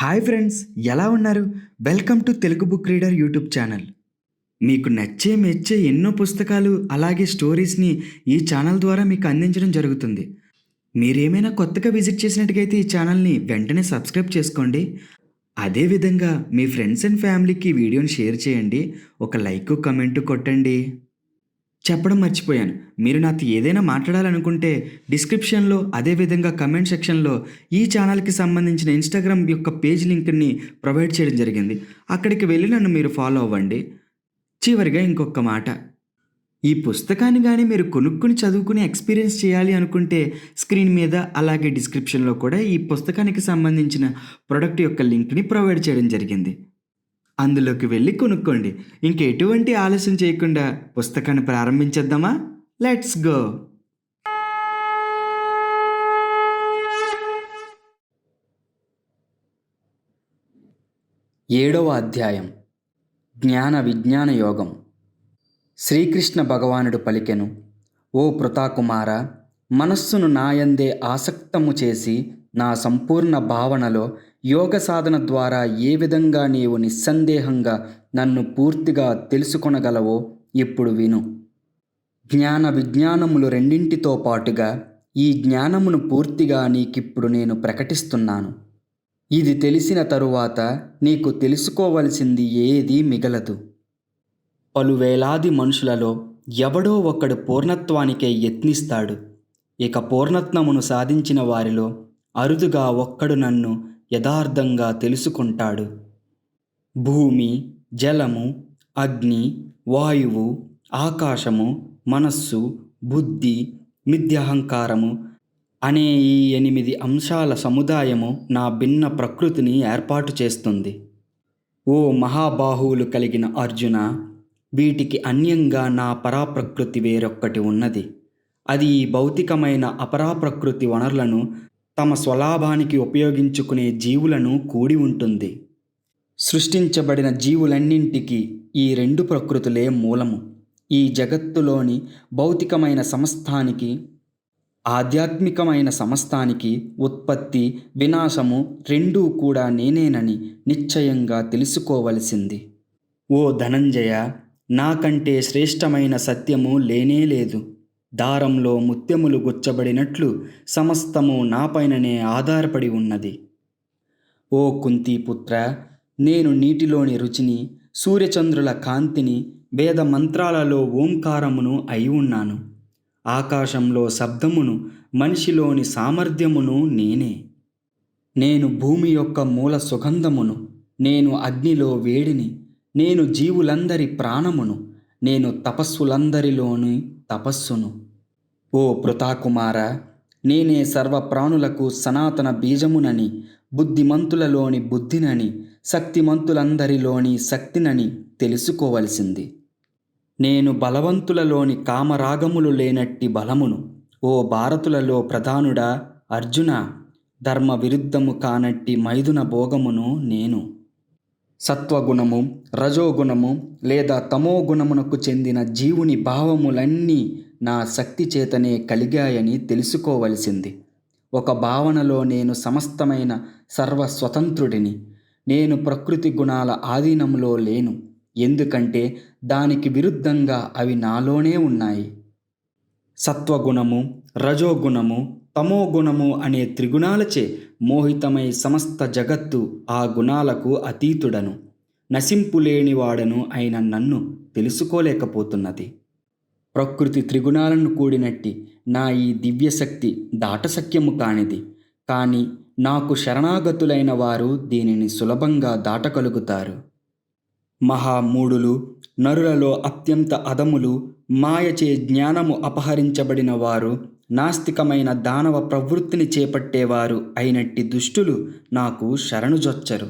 Hi friends ఎలా ఉన్నారు? Welcome to Telugu book reader YouTube channel. మీకు నచ్చే మెచ్చే ఎన్నో పుస్తకాలు అలాగే స్టోరీస్ని ఈ ఛానల్ ద్వారా మీకు అందించడం జరుగుతుంది. మీరేమైనా కొత్తగా విజిట్ చేసినట్టుగైతే ఈ ఛానల్ని వెంటనే సబ్స్క్రైబ్ చేసుకోండి. అదేవిధంగా మీ ఫ్రెండ్స్ అండ్ ఫ్యామిలీకి వీడియోని షేర్ చేయండి. ఒక లైక్ కమెంట్ కొట్టండి. చెప్పడం మర్చిపోయాను. మీరు నాతో ఏదైనా మాట్లాడాలనుకుంటే డిస్క్రిప్షన్లో అదేవిధంగా కమెంట్ సెక్షన్లో ఈ ఛానల్కి సంబంధించిన ఇన్స్టాగ్రామ్ యొక్క పేజ్ లింక్ని ప్రొవైడ్ చేయడం జరిగింది. అక్కడికి వెళ్ళి నన్ను మీరు ఫాలో అవ్వండి. చివరిగా ఇంకొక మాట. ఈ పుస్తకాన్ని కానీ మీరు కొనుక్కుని చదువుకుని ఎక్స్పీరియన్స్ చేయాలి అనుకుంటే స్క్రీన్ మీద అలాగే డిస్క్రిప్షన్లో కూడా ఈ పుస్తకానికి సంబంధించిన ప్రొడక్ట్ యొక్క లింక్ని ప్రొవైడ్ చేయడం జరిగింది. అందులోకి వెళ్ళి కొనుక్కోండి. ఇంకెటువంటి ఆలస్యం చేయకుండా పుస్తకాన్ని ప్రారంభించేద్దామా? లెట్స్ గో ఏడవ అధ్యాయం. జ్ఞాన విజ్ఞాన యోగం. శ్రీకృష్ణ భగవానుడు పలికెను ఓ పృతాకుమార మనస్సును నాయందే ఆసక్తము చేసి నా సంపూర్ణ భావనలో యోగ సాధన ద్వారా ఏ విధంగా నీవు నిస్సందేహంగా నన్ను పూర్తిగా తెలుసుకొనగలవో ఇప్పుడు విను. జ్ఞాన విజ్ఞానములు రెండింటితో పాటుగా ఈ జ్ఞానమును పూర్తిగా నీకిప్పుడు నేను ప్రకటిస్తున్నాను. ఇది తెలిసిన తరువాత నీకు తెలుసుకోవలసింది ఏదీ మిగలదు. పలు వేలాది మనుషులలో ఎవడో ఒకడు పూర్ణత్వానికే యత్నిస్తాడు. ఇక పూర్ణత్వమును సాధించిన వారిలో అరుదుగా ఒక్కడు నన్ను యథార్థంగా తెలుసుకుంటాడు. భూమి జలము అగ్ని వాయువు ఆకాశము మనస్సు బుద్ధి మిథ్యహంకారము అనే ఈ ఎనిమిది అంశాల సముదాయము నా భిన్న ప్రకృతిని ఏర్పాటు చేస్తుంది. ఓ మహాబాహువులు కలిగిన అర్జున వీటికి అన్యంగా నా పరాప్రకృతి వేరొక్కటి ఉన్నది. అది ఈ భౌతికమైన అపరాప్రకృతి వనరులను తమ స్వలాభానికి ఉపయోగించుకునే జీవులను కూడి ఉంటుంది. సృష్టించబడిన జీవులన్నింటికి ఈ రెండు ప్రకృతులే మూలము. ఈ జగత్తులోని భౌతికమైన సమస్తానికి ఆధ్యాత్మికమైన సమస్తానికి ఉత్పత్తి వినాశము రెండూ కూడా నేనేనని నిశ్చయంగా తెలుసుకోవలసింది. ఓ ధనంజయ నాకంటే శ్రేష్టమైన సత్యము లేనే లేదు దారంలో ముత్యములు గుచ్చబడినట్లు సమస్తము నాపైననే ఆధారపడి ఉన్నది. ఓ కుంతీపుత్ర నేను నీటిలోని రుచిని సూర్యచంద్రుల కాంతిని వేద మంత్రాలలో ఓంకారమును అయి ఉన్నాను. ఆకాశంలో శబ్దమును మనిషిలోని సామర్థ్యమును నేనే. నేను భూమి యొక్క మూల సుగంధమును నేను అగ్నిలో వేడిని నేను జీవులందరి ప్రాణమును. నేను తపస్సులందరిలోని తపస్సును. ఓ పృతాకుమార నేనే సర్వప్రాణులకు సనాతన బీజమునని బుద్ధిమంతులలోని బుద్ధినని శక్తిమంతులందరిలోని శక్తినని తెలుసుకోవలసింది. నేను బలవంతులలోని కామరాగములు లేనట్టి బలమును ఓ భారతులలో ప్రధానుడా అర్జున ధర్మ విరుద్ధము కానట్టి మైదున భోగమును నేను. సత్వగుణము రజోగుణము లేదా తమోగుణమునకు చెందిన జీవుని భావములన్నీ నా శక్తి చేతనే కలిగాయని తెలుసుకోవలసింది. ఒక భావనలో నేను సమస్తమైన సర్వస్వతంత్రుడిని. నేను ప్రకృతి గుణాల ఆధీనంలో లేను. ఎందుకంటే దానికి విరుద్ధంగా అవి నాలోనే ఉన్నాయి. సత్వగుణము రజోగుణము తమోగుణము అనే త్రిగుణాలచే మోహితమై సమస్త జగత్తు ఆ గుణాలకు అతీతుడను. నశింపులేనివాడను అయిన నన్ను తెలుసుకోలేకపోతున్నది. ప్రకృతి త్రిగుణాలను కూడినట్టి నా ఈ దివ్యశక్తి దాటశక్యము కానిది. కానీ నాకు శరణాగతులైన వారు దీనిని సులభంగా దాటగలుగుతారు. మహామూడులు నరులలో అత్యంత అదములు మాయచే జ్ఞానము అపహరించబడిన వారు నాస్తికమైన దానవ ప్రవృత్తిని చేపట్టేవారు అయినట్టి దుష్టులు నాకు శరణుజొచ్చరు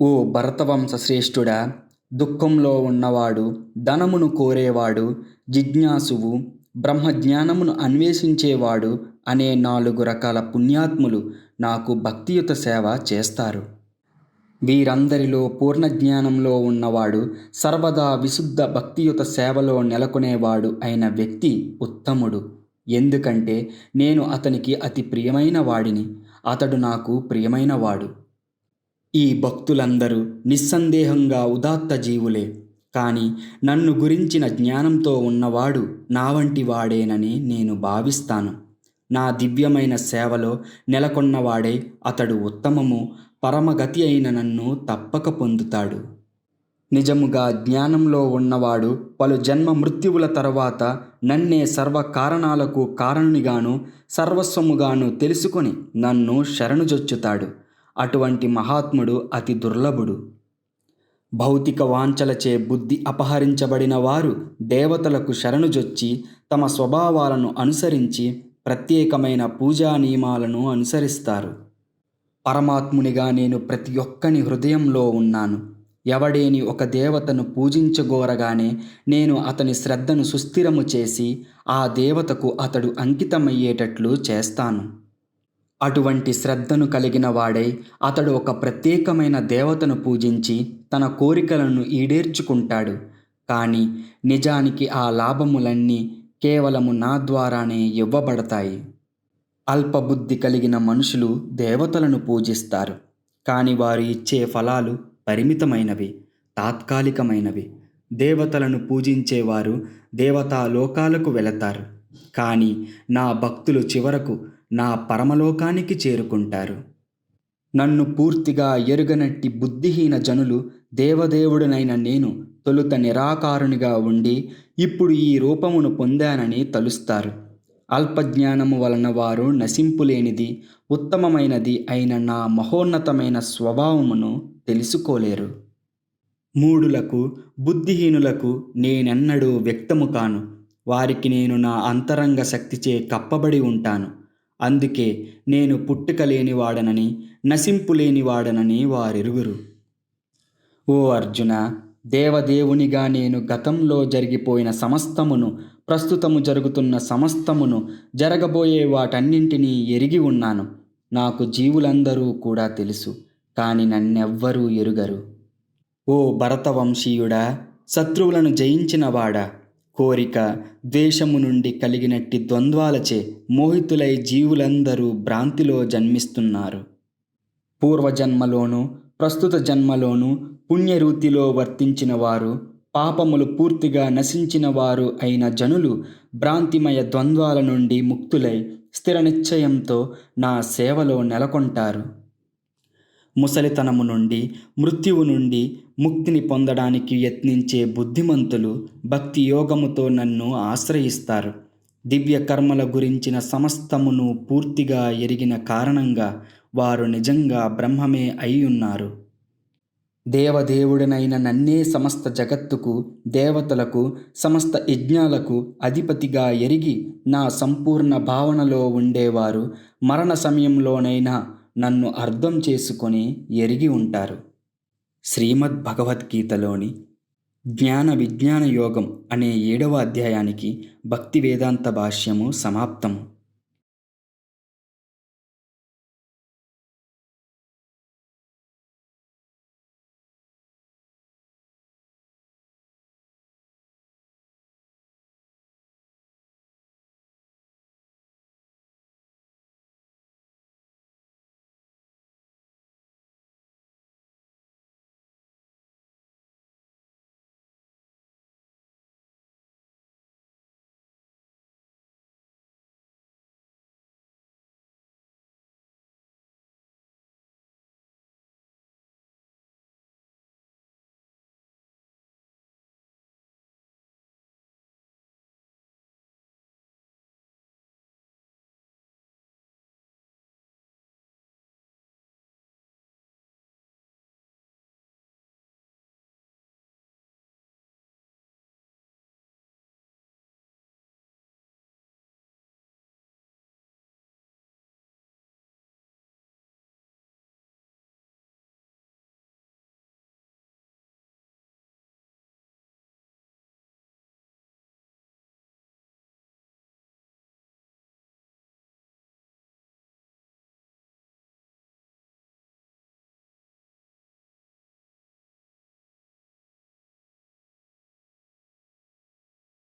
ఓ భరతవంశ శ్రేష్ఠుడా దుఃఖంలో ఉన్నవాడు ధనమును కోరేవాడు జిజ్ఞాసువు బ్రహ్మజ్ఞానమును అన్వేషించేవాడు అనే నాలుగు రకాల పుణ్యాత్ములు నాకు భక్తియుత సేవ చేస్తారు. వీరందరిలో పూర్ణ జ్ఞానంలో ఉన్నవాడు సర్వదా విశుద్ధ భక్తియుత సేవలో నెలకొనేవాడు అయిన వ్యక్తి ఉత్తముడు. ఎందుకంటే నేను అతనికి అతి ప్రియమైన వాడిని. అతడు నాకు ప్రియమైన వాడు. ఈ భక్తులందరూ నిస్సందేహంగా ఉదాత్త జీవులే. కానీ నన్ను గురించిన జ్ఞానంతో ఉన్నవాడు నా వంటి వాడేనని నేను భావిస్తాను. నా దివ్యమైన సేవలో నెలకొన్నవాడే అతడు ఉత్తమము పరమగతి అయిన నన్ను తప్పక పొందుతాడు. నిజముగా జ్ఞానంలో ఉన్నవాడు పలు జన్మ మృత్యువుల తరువాత నన్నే సర్వ కారణాలకు కారణునిగాను సర్వస్వముగాను తెలుసుకొని నన్ను శరణుజొచ్చుతాడు. అటువంటి మహాత్ముడు అతి దుర్లభుడు. భౌతిక వాంఛలచే బుద్ధి అపహరించబడిన వారు దేవతలకు శరణుజొచ్చి తమ స్వభావాలను అనుసరించి ప్రత్యేకమైన పూజా నియమాలను అనుసరిస్తారు. పరమాత్మునిగా నేను ప్రతి ఒక్కని హృదయంలో ఉన్నాను. ఎవడేని ఒక దేవతను పూజించగోరగానే నేను అతని శ్రద్ధను సుస్థిరము చేసి ఆ దేవతకు అతడు అంకితమయ్యేటట్లు చేస్తాను. అటువంటి శ్రద్ధను కలిగిన వాడై అతడు ఒక ప్రత్యేకమైన దేవతను పూజించి తన కోరికలను ఈడేర్చుకుంటాడు. కానీ నిజానికి ఆ లాభములన్నీ కేవలము నా ద్వారానే ఇవ్వబడతాయి. అల్పబుద్ధి కలిగిన మనుషులు దేవతలను పూజిస్తారు. కానీ వారు ఇచ్చే ఫలాలు పరిమితమైనవి తాత్కాలికమైనవి. దేవతలను పూజించేవారు దేవతా లోకాలకు వెళతారు. కానీ నా భక్తులు చివరకు నా పరమలోకానికి చేరుకుంటారు. నన్ను పూర్తిగా ఎరుగనట్టి బుద్ధిహీన జనులు దేవదేవుడనైన నేను తొలుత నిరాకారునిగా ఉండి ఇప్పుడు ఈ రూపమును పొందానని తలుస్తారు. అల్పజ్ఞానము వలన వారు నశింపులేనిది ఉత్తమమైనది అయిన నా మహోన్నతమైన స్వభావమును తెలుసుకోలేరు. మూడులకు బుద్ధిహీనులకు నేనెన్నడూ వ్యక్తము కాను. వారికి నేను నా అంతరంగ శక్తిచే కప్పబడి ఉంటాను. అందుకే నేను పుట్టుక లేనివాడనని నశింపు లేనివాడనని వారిరుగురు. ఓ అర్జున దేవదేవునిగా నేను గతంలో జరిగిపోయిన సమస్తమును ప్రస్తుతము జరుగుతున్న సమస్తమును జరగబోయే వాటన్నింటినీ ఎరిగి ఉన్నాను. నాకు జీవులందరూ కూడా తెలుసు. కానీ నన్నెవ్వరూ ఎరుగరు. ఓ భరతవంశీయుడా శత్రువులను జయించినవాడా. కోరిక ద్వేషము నుండి కలిగినట్టి ద్వంద్వాలచే మోహితులై జీవులందరూ భ్రాంతిలో జన్మిస్తున్నారు. పూర్వజన్మలోనూ ప్రస్తుత జన్మలోనూ పుణ్యరీతిలో వర్తించిన వారు పాపములు పూర్తిగా నశించిన వారు అయిన జనులు భ్రాంతిమయ ద్వంద్వాల నుండి ముక్తులై స్థిర నిశ్చయంతో నా సేవలో నెలకొంటారు. ముసలితనము నుండి మృత్యువు నుండి ముక్తిని పొందడానికి యత్నించే బుద్ధిమంతులు భక్తి యోగముతో నన్ను ఆశ్రయిస్తారు. దివ్య కర్మల గురించిన సమస్తమును పూర్తిగా ఎరిగిన కారణంగా వారు నిజంగా బ్రహ్మమే అయి ఉన్నారు దేవదేవుడనైన నన్నే సమస్త జగత్తుకు దేవతలకు సమస్త యజ్ఞాలకు అధిపతిగా ఎరిగి నా సంపూర్ణ భావనలో ఉండేవారు. మరణ సమయంలోనైనా నన్ను అర్థం చేసుకొని ఎరిగి ఉంటారు. శ్రీమద్ భగవద్గీతలోని జ్ఞాన విజ్ఞాన యోగం అనే ఏడవ అధ్యాయానికి భక్తి వేదాంత భాష్యము సమాప్తము.